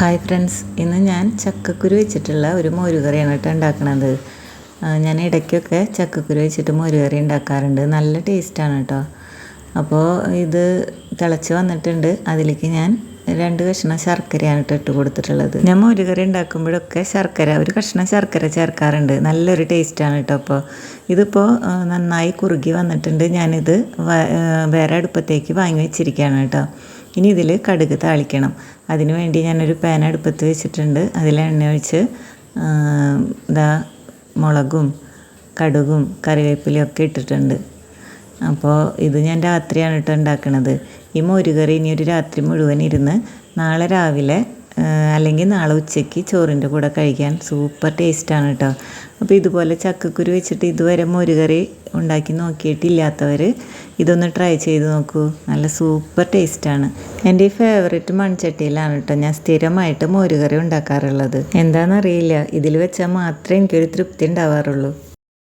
Hi friends ഇന്ന് ഞാൻ ചക്കക്കുരു വെച്ചിട്ടുള്ള ഒരു മോരുകറിയാണ് കേട്ടോ ഉണ്ടാക്കണത്. ഞാൻ ഇടയ്ക്കൊക്കെ ചക്കക്കുരു വെച്ചിട്ട് മോരുകറി ഉണ്ടാക്കാറുണ്ട്. നല്ല ടേസ്റ്റാണ് കേട്ടോ. അപ്പോൾ ഇത് തിളച്ച് വന്നിട്ടുണ്ട്. അതിലേക്ക് ഞാൻ രണ്ട് കഷ്ണം ശർക്കരയാണ് കേട്ടോ ഇട്ട് കൊടുത്തിട്ടുള്ളത്. ഞാൻ മോരുകറി ഉണ്ടാക്കുമ്പോഴൊക്കെ ശർക്കര ഒരു കഷ്ണം ശർക്കര ചേർക്കാറുണ്ട്. നല്ലൊരു ടേസ്റ്റാണ് കേട്ടോ അപ്പോൾ ഇതിപ്പോൾ നന്നായി കുറുകി വന്നിട്ടുണ്ട്. ഞാനിത് വേറെ അടുപ്പത്തേക്ക് വാങ്ങി വെച്ചിരിക്കുകയാണ് കേട്ടോ. ഇനി ഇതിൽ കടുക് താളിക്കണം. അതിന് വേണ്ടി ഞാനൊരു പാൻ അടുപ്പത്ത് വെച്ചിട്ടുണ്ട്. അതിൽ എണ്ണ ഒഴിച്ച് ഇതാ മുളകും കടുകും കറിവേപ്പിലയും ഒക്കെ ഇട്ടിട്ടുണ്ട്. അപ്പോൾ ഇത് ഞാൻ രാത്രിയാണ് കേട്ടോ ഉണ്ടാക്കണത്. ഈ മോരുകറി ഇനി ഒരു രാത്രി മുഴുവൻ ഇരുന്ന് നാളെ രാവിലെ അല്ലെങ്കിൽ നാളെ ഉച്ചയ്ക്ക് ചോറിന്റെ കൂടെ കഴിക്കാൻ സൂപ്പർ ടേസ്റ്റാണ് കേട്ടോ അപ്പോൾ ഇതുപോലെ ചക്കക്കുരു വെച്ചിട്ട് ഇതുവരെ മോരുകറി ഉണ്ടാക്കി നോക്കിയിട്ടില്ലാത്തവർ ഇതൊന്ന് ട്രൈ ചെയ്ത് നോക്കൂ. നല്ല സൂപ്പർ ടേസ്റ്റാണ് എന്റെ ഈ ഫേവറേറ്റ് മൺചട്ടിയിലാണ് കേട്ടോ ഞാൻ സ്ഥിരമായിട്ട് മോരുകറി ഉണ്ടാക്കാറുള്ളത്. എന്താണെന്നറിയില്ല ഇതിൽ വെച്ചാൽ മാത്രമേ എനിക്കൊരു തൃപ്തി ഉണ്ടാവാറുള്ളൂ.